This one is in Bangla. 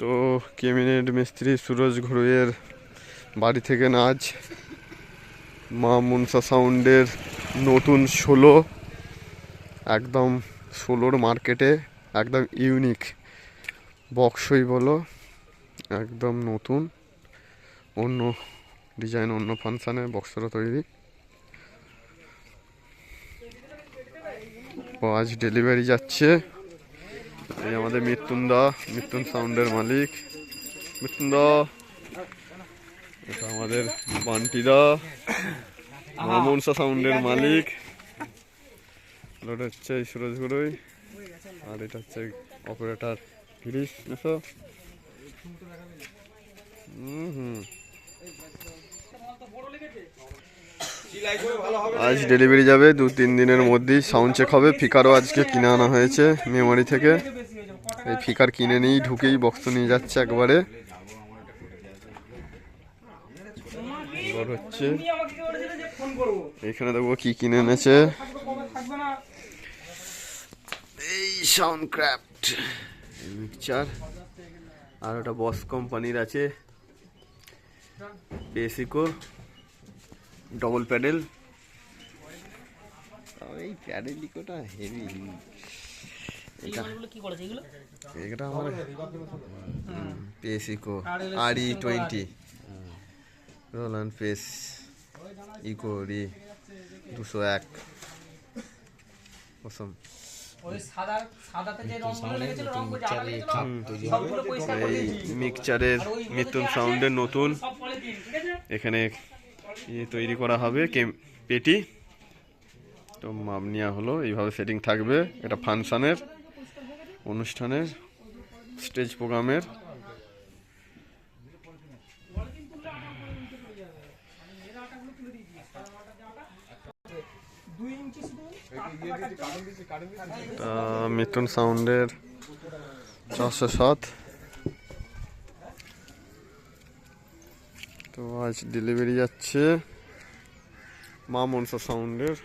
তো কেমিনেট মিস্ত্রি সুরজ ঘুরুয়ের বাড়ি থেকে নাচ মা মনসা সাউন্ডের নতুন ষোলো, একদম ষোলোর মার্কেটে, একদম ইউনিক বক্সই বলো, একদম নতুন, অন্য ডিজাইন, অন্য ফাংশানে বক্সরা তৈরি। আজ ডেলিভারি যাচ্ছে। এই আমাদের মৃত্যুন্দা মৃত্যুন সাউন্ডের মালিক। মৃত্যুন্দা এটা আমাদের বান্টিদা, মামনসা সাউন্ডের মালিক। এটা হচ্ছে সুরজ গুরুই আর এটা হচ্ছে অপারেটর গিরিশ এসো হুম হুম। আজ ডেলিভারি যাবে, দু, তিন দিনের মধ্যেই সাউন্ড চেক হবে। ফিকারও আজকে কিনে আনা হয়েছে মেমোরি থেকে। এই ফিকার কিনে নিয়েই ঢুকেই বক্স নিয়ে যাচ্ছে একবারে। হচ্ছে, এখানে দেখব কি কিনে এনেছে। এই সাউন্ড ক্রাফট মিক্সচার আর ওটা বস কোম্পানির আছে। বেসিকো ডবল প্যাডেল এই প্যাডেল লিকোটা হেভি এটা কি করেছে? এগুলো এটা আমার পেসিকো আর ই। টোয়েন্টি রোলান পেস ইকো রি দুশো এক। অসম মিক্সচারের মিথুন সাউন্ডের নতুন এখানে ইয়ে তৈরি করা হবে পেটি। তো মাপ নেওয়া হলো, এইভাবে সেটিং থাকবে। এটা ফাংশানের, অনুষ্ঠানের স্টেজ প্রোগ্রামের মিথুন সাউন্ডের চারশো সাত। তো আজ ডেলিভারি যাচ্ছে মা মনসা সাউন্ডের।